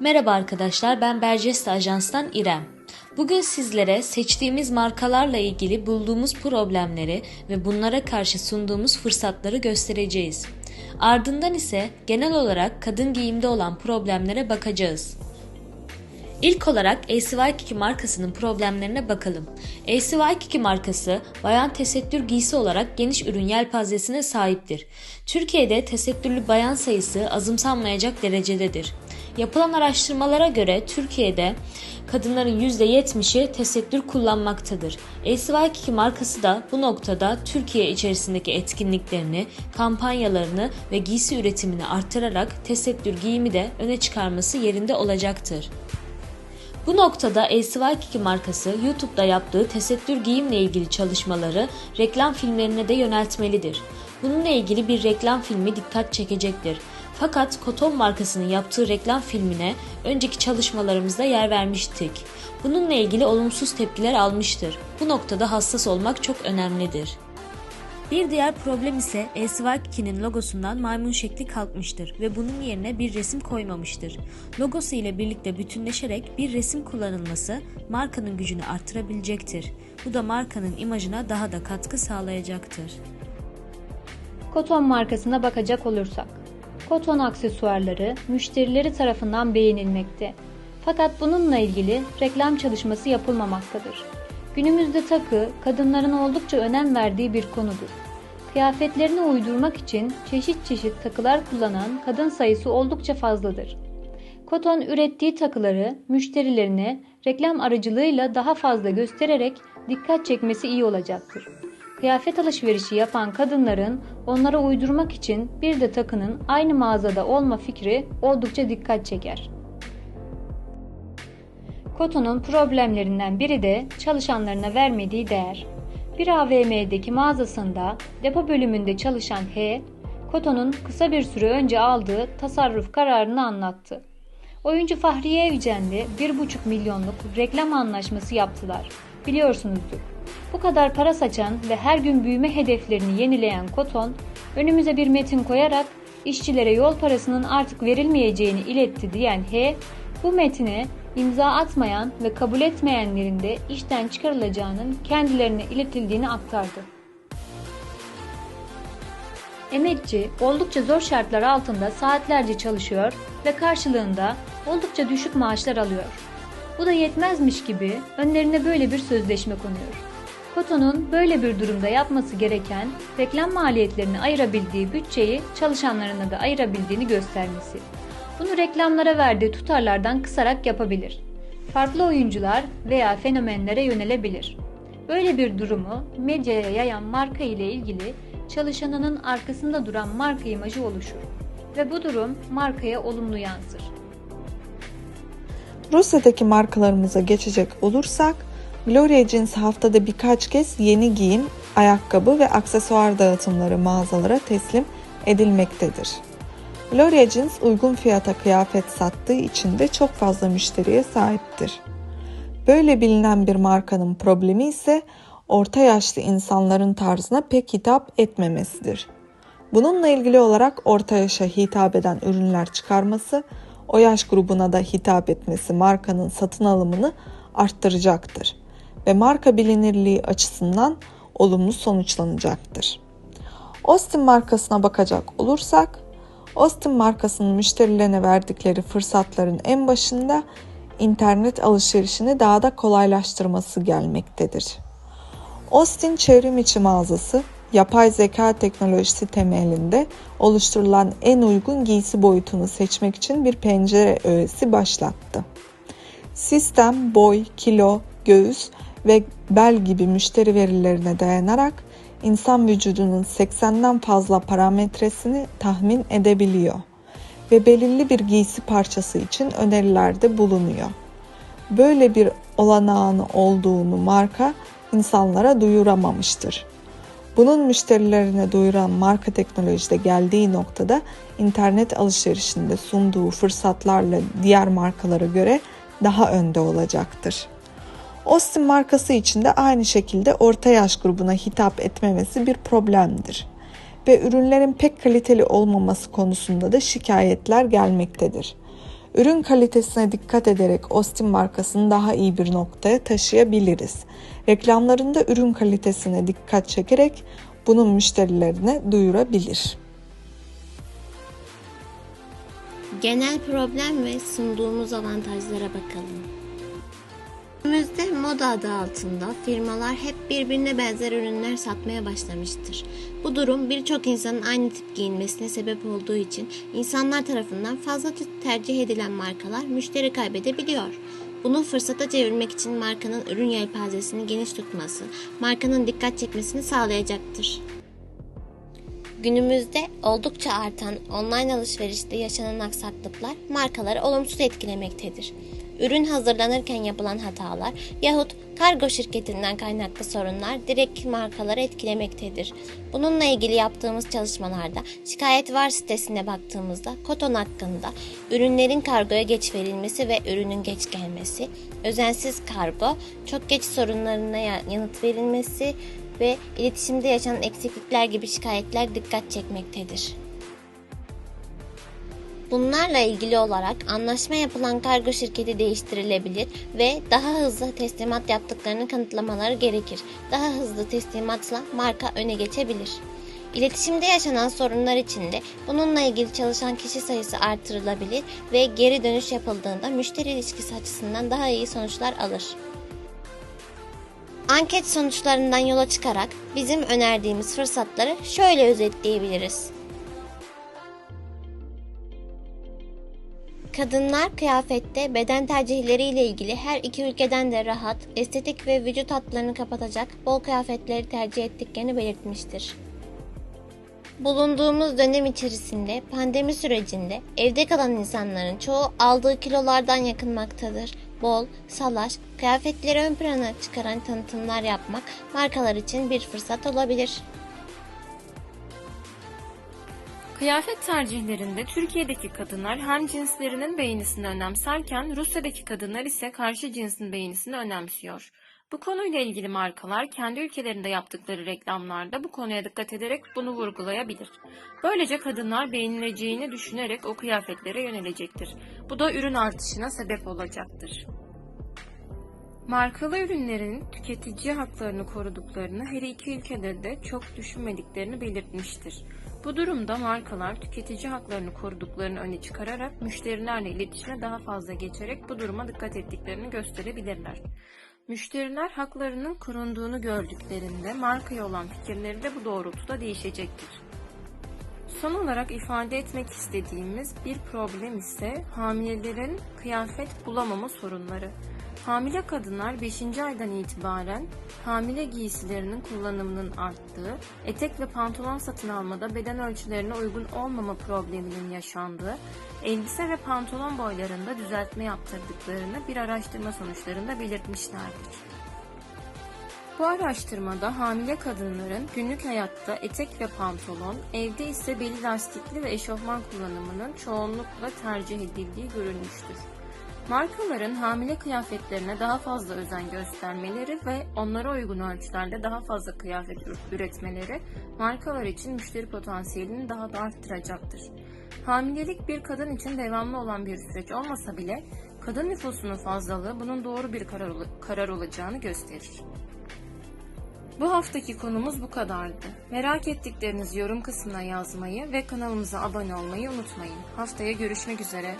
Merhaba arkadaşlar, ben Bercesta Ajans'tan İrem. Bugün sizlere seçtiğimiz markalarla ilgili bulduğumuz problemleri ve bunlara karşı sunduğumuz fırsatları göstereceğiz. Ardından ise genel olarak kadın giyimde olan problemlere bakacağız. İlk olarak ACY markasının problemlerine bakalım. ACY markası bayan tesettür giysi olarak geniş ürün yelpazesine sahiptir. Türkiye'de tesettürlü bayan sayısı azımsanmayacak derecededir. Yapılan araştırmalara göre Türkiye'de kadınların %70'i tesettür kullanmaktadır. ACY markası da bu noktada Türkiye içerisindeki etkinliklerini, kampanyalarını ve giysi üretimini artırarak tesettür giyimi de öne çıkarması yerinde olacaktır. Bu noktada ACY markası YouTube'da yaptığı tesettür giyimle ilgili çalışmaları reklam filmlerine de yöneltmelidir. Bununla ilgili bir reklam filmi dikkat çekecektir. Fakat Koton markasının yaptığı reklam filmine önceki çalışmalarımızda yer vermiştik. Bununla ilgili olumsuz tepkiler almıştır. Bu noktada hassas olmak çok önemlidir. Bir diğer problem ise ACY2'nin logosundan maymun şekli kalkmıştır ve bunun yerine bir resim koymamıştır. Logosu ile birlikte bütünleşerek bir resim kullanılması markanın gücünü artırabilecektir. Bu da markanın imajına daha da katkı sağlayacaktır. Koton markasına bakacak olursak. Koton aksesuarları müşterileri tarafından beğenilmekte. Fakat bununla ilgili reklam çalışması yapılmamaktadır. Günümüzde takı kadınların oldukça önem verdiği bir konudur. Kıyafetlerini uydurmak için çeşit çeşit takılar kullanan kadın sayısı oldukça fazladır. Koton ürettiği takıları müşterilerine reklam aracılığıyla daha fazla göstererek dikkat çekmesi iyi olacaktır. Kıyafet alışverişi yapan kadınların onlara uydurmak için bir de takının aynı mağazada olma fikri oldukça dikkat çeker. Koton'un problemlerinden biri de çalışanlarına vermediği değer. Bir AVM'deki mağazasında depo bölümünde çalışan H, Koton'un kısa bir süre önce aldığı tasarruf kararını anlattı. Oyuncu Fahriye Evcen'le 1,5 milyonluk reklam anlaşması yaptılar. Biliyorsunuzdur. Bu kadar para saçan ve her gün büyüme hedeflerini yenileyen Koton, önümüze bir metin koyarak işçilere yol parasının artık verilmeyeceğini iletti diyen H, bu metine imza atmayan ve kabul etmeyenlerin de işten çıkarılacağının kendilerine iletildiğini aktardı. Emekçi oldukça zor şartlar altında saatlerce çalışıyor ve karşılığında oldukça düşük maaşlar alıyor. Bu da yetmezmiş gibi önlerine böyle bir sözleşme konuyor. Koto'nun böyle bir durumda yapması gereken reklam maliyetlerini ayırabildiği bütçeyi çalışanlarına da ayırabildiğini göstermesi. Bunu reklamlara verdiği tutarlardan kısarak yapabilir. Farklı oyuncular veya fenomenlere yönelebilir. Böyle bir durumu medyaya yayan marka ile ilgili çalışanının arkasında duran marka imajı oluşur ve bu durum markaya olumlu yansır. Rusya'daki markalarımıza geçecek olursak, Gloria Jeans haftada birkaç kez yeni giyim, ayakkabı ve aksesuar dağıtımları mağazalara teslim edilmektedir. Gloria Jeans uygun fiyata kıyafet sattığı için de çok fazla müşteriye sahiptir. Böyle bilinen bir markanın problemi ise orta yaşlı insanların tarzına pek hitap etmemesidir. Bununla ilgili olarak orta yaşa hitap eden ürünler çıkarması, o yaş grubuna da hitap etmesi markanın satın alımını arttıracaktır ve marka bilinirliği açısından olumlu sonuçlanacaktır. Austin markasına bakacak olursak, Austin markasının müşterilerine verdikleri fırsatların en başında internet alışverişini daha da kolaylaştırması gelmektedir. Austin çevrim içi mağazası, yapay zeka teknolojisi temelinde oluşturulan en uygun giysi boyutunu seçmek için bir pencere öğesi başlattı. Sistem boy, kilo, göğüs ve bel gibi müşteri verilerine dayanarak insan vücudunun 80'den fazla parametresini tahmin edebiliyor ve belirli bir giysi parçası için önerilerde bulunuyor. Böyle bir olanağın olduğunu marka insanlara duyuramamıştır. Bunun müşterilerine duyuran marka teknolojide geldiği noktada internet alışverişinde sunduğu fırsatlarla diğer markalara göre daha önde olacaktır. Austin markası için de aynı şekilde orta yaş grubuna hitap etmemesi bir problemdir ve ürünlerin pek kaliteli olmaması konusunda da şikayetler gelmektedir. Ürün kalitesine dikkat ederek Austin markasını daha iyi bir noktaya taşıyabiliriz. Reklamlarında ürün kalitesine dikkat çekerek bunun müşterilerine duyurabilir. Genel problem ve sunduğumuz avantajlara bakalım. Günümüzde moda adı altında firmalar hep birbirine benzer ürünler satmaya başlamıştır. Bu durum birçok insanın aynı tip giyinmesine sebep olduğu için insanlar tarafından fazla tercih edilen markalar müşteri kaybedebiliyor. Bunu fırsata çevirmek için markanın ürün yelpazesini geniş tutması, markanın dikkat çekmesini sağlayacaktır. Günümüzde oldukça artan online alışverişte yaşanan aksaklıklar markaları olumsuz etkilemektedir. Ürün hazırlanırken yapılan hatalar yahut kargo şirketinden kaynaklı sorunlar direkt markaları etkilemektedir. Bununla ilgili yaptığımız çalışmalarda şikayet var sitesine baktığımızda Koton hakkında ürünlerin kargoya geç verilmesi ve ürünün geç gelmesi, özensiz kargo, çok geç sorunlarına yanıt verilmesi ve iletişimde yaşanan eksiklikler gibi şikayetler dikkat çekmektedir. Bunlarla ilgili olarak anlaşma yapılan kargo şirketi değiştirilebilir ve daha hızlı teslimat yaptıklarını kanıtlamaları gerekir. Daha hızlı teslimatla marka öne geçebilir. İletişimde yaşanan sorunlar için de bununla ilgili çalışan kişi sayısı artırılabilir ve geri dönüş yapıldığında müşteri ilişkisi açısından daha iyi sonuçlar alır. Anket sonuçlarından yola çıkarak bizim önerdiğimiz fırsatları şöyle özetleyebiliriz. Kadınlar kıyafette beden tercihleriyle ilgili her iki ülkeden de rahat, estetik ve vücut hatlarını kapatacak bol kıyafetleri tercih ettiklerini belirtmiştir. Bulunduğumuz dönem içerisinde pandemi sürecinde evde kalan insanların çoğu aldığı kilolardan yakınmaktadır. Bol, salaş, kıyafetleri ön plana çıkaran tanıtımlar yapmak markalar için bir fırsat olabilir. Kıyafet tercihlerinde Türkiye'deki kadınlar hem cinslerinin beğenisini önemserken Rusya'daki kadınlar ise karşı cinsin beğenisini önemsiyor. Bu konuyla ilgili markalar kendi ülkelerinde yaptıkları reklamlarda bu konuya dikkat ederek bunu vurgulayabilir. Böylece kadınlar beğenileceğini düşünerek o kıyafetlere yönelecektir. Bu da ürün artışına sebep olacaktır. Markalı ürünlerin tüketici haklarını koruduklarını her iki ülkede de çok düşünmediklerini belirtmiştir. Bu durumda markalar tüketici haklarını koruduklarını öne çıkararak müşterilerle iletişime daha fazla geçerek bu duruma dikkat ettiklerini gösterebilirler. Müşteriler haklarının korunduğunu gördüklerinde markaya olan fikirleri de bu doğrultuda değişecektir. Son olarak ifade etmek istediğimiz bir problem ise hamilelerin kıyafet bulamama sorunları. Hamile kadınlar 5. aydan itibaren hamile giysilerinin kullanımının arttığı, etek ve pantolon satın almada beden ölçülerine uygun olmama probleminin yaşandığı, elbise ve pantolon boylarında düzeltme yaptırdıklarını bir araştırma sonuçlarında belirtmişlerdir. Bu araştırmada hamile kadınların günlük hayatta etek ve pantolon, evde ise beli lastikli ve eşofman kullanımının çoğunlukla tercih edildiği görülmüştür. Markaların hamile kıyafetlerine daha fazla özen göstermeleri ve onlara uygun ölçülerde daha fazla kıyafet üretmeleri markalar için müşteri potansiyelini daha da arttıracaktır. Hamilelik bir kadın için devamlı olan bir süreç olmasa bile kadın nüfusunun fazlalığı bunun doğru bir karar, karar olacağını gösterir. Bu haftaki konumuz bu kadardı. Merak ettiklerinizi yorum kısmına yazmayı ve kanalımıza abone olmayı unutmayın. Haftaya görüşmek üzere.